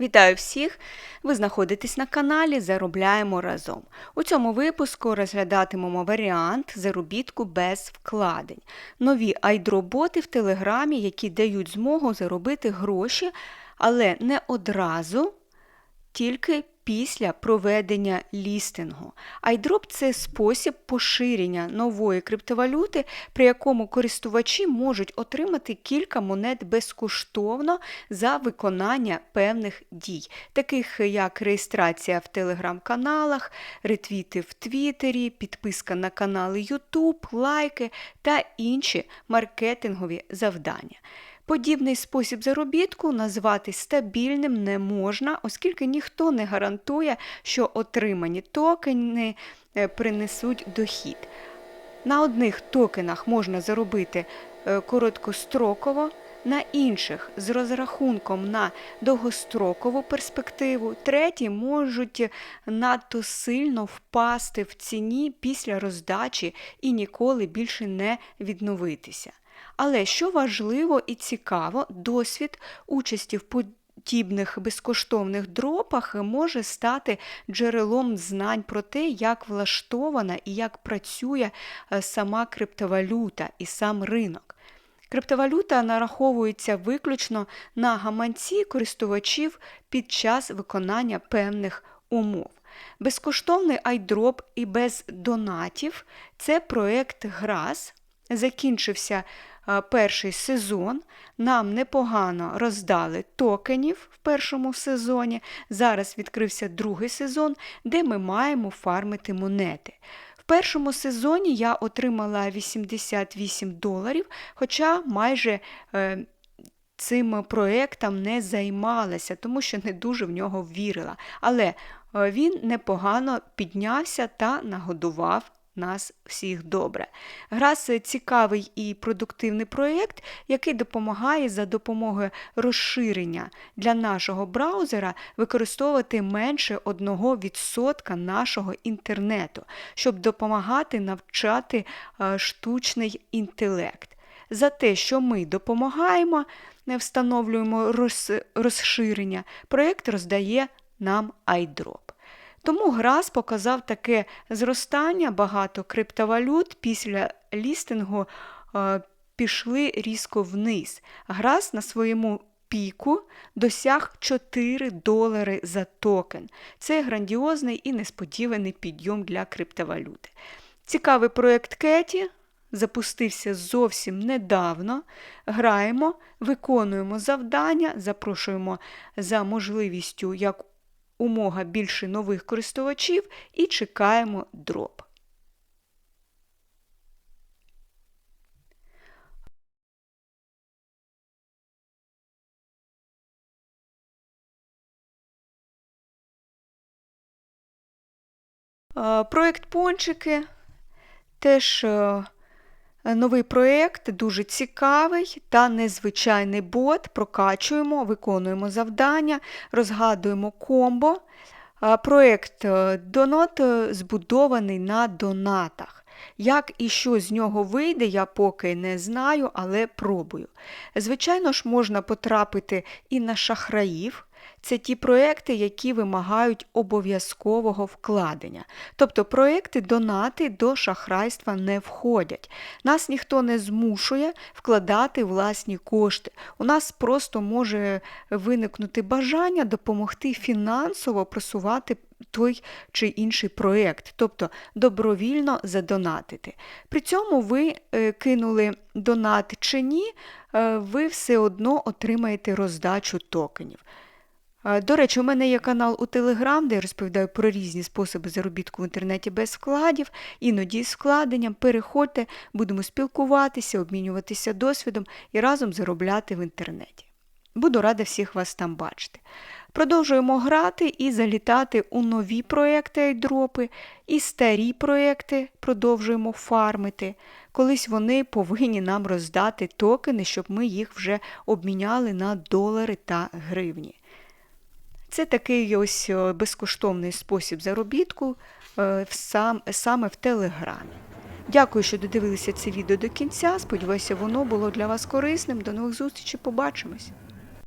Вітаю всіх! Ви знаходитесь на каналі Заробляємо разом. У цьому випуску розглядатимемо варіант заробітку без вкладень. Нові айдроботи в Телеграмі, які дають змогу заробити гроші, але не одразу, тільки після проведення лістингу. Айдроп це спосіб поширення нової криптовалюти, при якому користувачі можуть отримати кілька монет безкоштовно за виконання певних дій, таких як реєстрація в телеграм-каналах, ретвіти в Твіттері, підписка на канали YouTube, лайки та інші маркетингові завдання. Подібний спосіб заробітку назвати стабільним не можна, оскільки ніхто не гарантує, що отримані токени е, принесуть дохід. На одних токенах можна заробити е, короткостроково, на інших з розрахунком на довгострокову перспективу, треті можуть надто сильно впасти в ціні після роздачі і ніколи більше не відновитися. Але що важливо і цікаво, досвід участі в подібних безкоштовних дропах може стати джерелом знань про те, як влаштована і як працює е, сама криптовалюта і сам ринок. Криптовалюта нараховується виключно на гаманці користувачів під час виконання певних умов. Безкоштовний айдроп і без донатів це проект ГРАС. Закінчився перший сезон. Нам непогано роздали токенів в першому сезоні. Зараз відкрився другий сезон, де ми маємо фармити монети. В першому сезоні я отримала 88 доларів, хоча майже е, цим проєктом не займалася, тому що не дуже в нього вірила. Але е, він непогано піднявся та нагодував нас всіх добре. Грас цікавий і продуктивний проєкт, який допомагає за допомогою розширення для нашого браузера використовувати менше 1% нашого інтернету, щоб допомагати навчати е, штучний інтелект. За те, що ми допомагаємо, не встановлюємо розширення, проєкт роздає нам iDrop. Тому Грас показав таке зростання багато криптовалют після лістингу е, пішли різко вниз. Грас на своєму піку досяг 4 долари за токен. Це грандіозний і несподіваний підйом для криптовалюти. Цікавий проєкт Кеті. Запустився зовсім недавно. Граємо, виконуємо завдання, запрошуємо за можливістю як умога більше нових користувачів і чекаємо дроп. Проєкт пончики теж Е, новий проєкт дуже цікавий та незвичайний бот. Прокачуємо, виконуємо завдання, розгадуємо комбо. Е, проєкт е, Донот збудований на донатах. Як і що з нього вийде, я поки не знаю, але пробую. Звичайно ж, можна потрапити і на шахраїв. Це ті проекти, які вимагають обов'язкового вкладення. Тобто проекти донати до шахрайства не входять. Нас ніхто не змушує вкладати власні кошти. У нас просто може виникнути бажання допомогти фінансово просувати той чи інший проєкт, тобто добровільно задонатити. При цьому ви е, кинули донат чи ні, е, ви все одно отримаєте роздачу токенів. До речі, у мене є канал у Телеграм, де я розповідаю про різні способи заробітку в інтернеті без вкладів, іноді з вкладенням. Переходьте, будемо спілкуватися, обмінюватися досвідом і разом заробляти в інтернеті. Буду рада всіх вас там бачити. Продовжуємо грати і залітати у нові проекти айдропи, і старі проекти продовжуємо фармити. Колись вони повинні нам роздати токени, щоб ми їх вже обміняли на долари та гривні. Це такий ось е, безкоштовний спосіб заробітку е, саме в Телеграмі. Дякую, що додивилися це відео до кінця. Сподіваюся, воно було для вас корисним. До нових зустрічей, побачимось!